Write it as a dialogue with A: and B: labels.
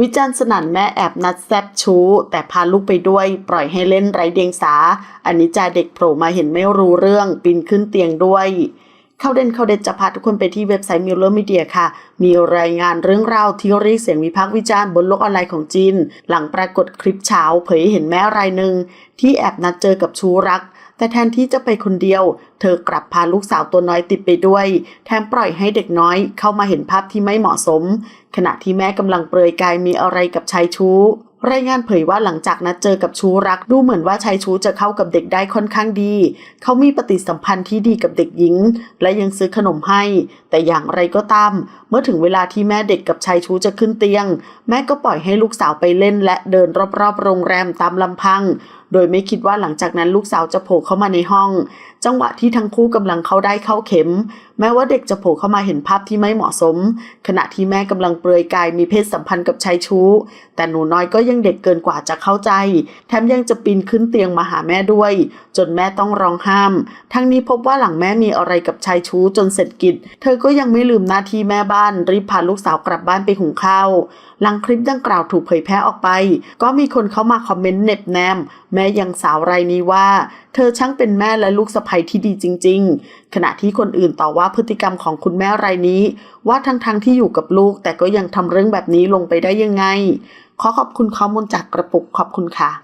A: วิจารณ์สนั่นแม่แอบนัดแซบชู้ แต่พาลูกไปด้วยปล่อยให้เล่นไร้เดียงสาอันนี้จาเด็กโผล่มาเห็นไม่รู้เรื่อง ปีนขึ้นเตียงด้วย เข้าเด่นเข้าเด็ดจะพาทุกคนไปที่เว็บไซต์มิลเลอร์มีเดียค่ะ มีรายงานเรื่องราวที่เรียกเสียงวิพากษ์วิจารณ์บนโลกออนไลน์ของจีน หลังปรากฏคลิปเช้าเผยเห็นแม่รายหนึ่งที่แอบนัดเจอกับชู้รัก แต่แทนที่จะไปคนเดียว เธอกลับพาลูกสาวตัวน้อยติดไปด้วย แถมปล่อยให้เด็กน้อยเข้ามาเห็นภาพที่ไม่เหมาะสม ขณะที่แม่กำลังเปลือยกายมีอะไรกับชายชู้ รายงานเผยว่าหลังจากนัดเจอกับชู้รักดูเหมือนว่าชายชู้จะเข้ากับเด็กได้ค่อนข้างดี เขามีปฏิสัมพันธ์ที่ดีกับเด็กหญิง และยังซื้อขนมให้ แต่อย่างไรก็ตาม เมื่อถึงเวลาที่แม่เด็กกับชายชู้จะขึ้นเตียง แม่ก็ปล่อยให้ลูกสาวไปเล่นและเดินรอบๆโรงแรมตามลำพังโดยไม่คิดว่าหลังจากนั้นลูกสาวจะโผล่เข้ามาในห้อง จังหวะที่ทั้งคู่กำลังเข้าได้เข้าเข็ม แม้ว่าเด็กจะโผล่เข้ามาเห็นภาพที่ไม่เหมาะสม ขณะที่แม่กำลังเปลือยกายมีเพศสัมพันธ์กับชายชู้ แต่หนูน้อยก็ยังเด็กเกินกว่าจะเข้าใจ แถมยังจะปีนขึ้นเตียงมาหาแม่ด้วย จนแม่ต้องร้องห้าม ทั้งนี้พบว่าหลังแม่มีอะไรกับชายชู้จนเสร็จกิจ เธอก็ยังไม่ลืมหน้าที่แม่บ้านรีบพาลูกสาวกลับบ้านไปหุงข้าว หลังคลิปดังกล่าวถูกเผยแพร่ออกไป ก็มีคนเข้ามาคอมเมนต์เน็บแนม แม่ยังสาวรายนี้ว่า เธอช่างเป็นแม่และลูกสะใภ้ที่ดีจริง ๆ ขณะที่คนอื่นต่อว่าพฤติกรรมของคุณแม่รายนี้ ว่าทั้งๆทที่อยู่กับลูก แต่ก็ยังทำเรื่องแบบนี้ลงไปได้ยังไง ขอขอบคุณข้อมูลจากกระปุกขอบคุณค่ะ